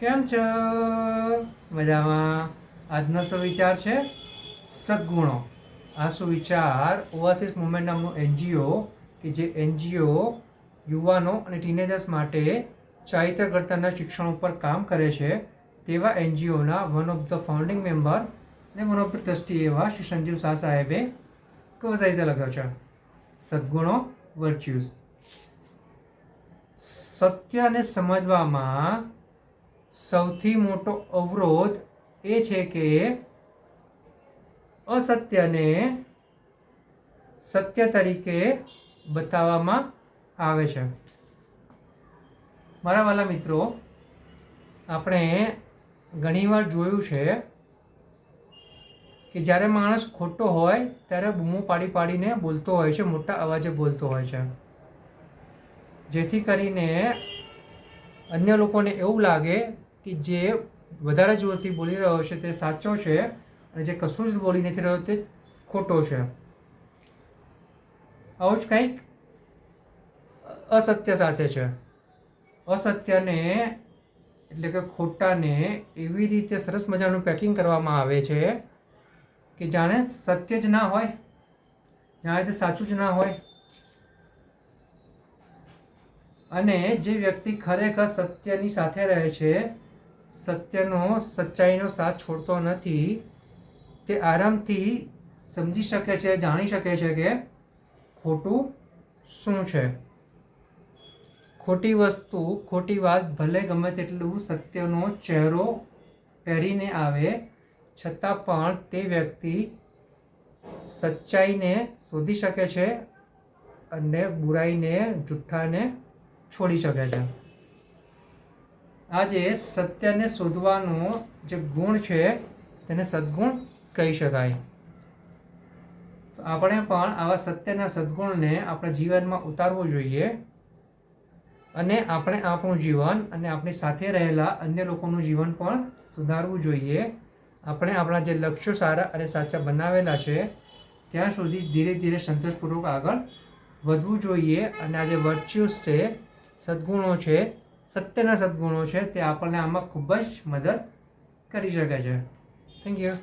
કેમ છો? મજામાં. આજનો સુવિચાર છે સદગુણો. આ સુવિચાર ઓઆસિસ મુવમેન્ટ નામનું એનજીઓ કે જે એનજીઓ યુવાનો અને ટીનેજર્સ માટે ચારિત્ર ઘડતરના શિક્ષણ ઉપર કામ કરે છે તેવા એનજીઓના one of the founding member અને વન ઓફ ધ ટ્રસ્ટી એવા શ્રી સંજીવ શાહ સાહેબે કવસાઈઝે લખ્યો છે. સદગુણો વર્ચ્યુઝ સત્યને સમજવામાં સૌથી મોટો અવરોધ એ છે કે અસત્યને સત્ય તરીકે બતાવવામાં આવે છે. મારા વાલા મિત્રો, આપણે ઘણીવાર જોયું છે કે જ્યારે માણસ ખોટો હોય ત્યારે બૂમો પાડી પાડીને બોલતો હોય છે, મોટા અવાજે બોલતો હોય છે. જેથી કરીને અન્ય લોકોને એવું લાગે કે જે વધારે જોરથી બોલી રહ્યો છે તે સાચો છે અને જે કશું જ બોલી નથી રહ્યો તે ખોટો છે. આવું જ કંઈક અસત્ય સાથે છે. અસત્યને એટલે કે ખોટાને એવી રીતે સરસ મજાનું પેકિંગ કરવામાં આવે છે કે જાણે સત્ય જ ના હોય, જાણે તે સાચું જ ના હોય. અને જે વ્યક્તિ ખરેખર સત્યની સાથે રહે છે સત્યનો, સચ્ચાઈનો સાથ છોડતો નથી, તે આરામથી સમજી શકે છે, જાણી શકે છે કે ખોટું શું છે. ખોટી વસ્તુ, ખોટી વાત ભલે ગમે તેટલું સત્યનો ચહેરો પહેરીને આવે, છતાં પણ તે વ્યક્તિ સચ્ચાઈને શોધી શકે છે અને બુરાઈને, જુઠ્ઠાને છોડી શકે છે. આજે સત્યને શોધવાનો જે ગુણ છે, તેને સદગુણ કહી શકાય. આપણે પણ આવા સત્યના સદગુણને આપણા જીવનમાં ઉતારવું જોઈએ અને આપણે આપણું જીવન અને આપણી સાથે રહેલા અન્ય લોકોનું જીવન પણ સુધારવું જોઈએ. આપણે આપણા જે લક્ષ્યો સારા અને સાચા બનાવેલા છે, ત્યાં સુધી ધીરે ધીરે સંતોષપૂર્વક આગળ વધવું જોઈએ. અને આ જે વર્ચ્યુસ છે, સદગુણો છે સત્યના સદગુણો છે તે આપણને આમાં ખૂબ જ મદદ કરી શકે છે. Thank you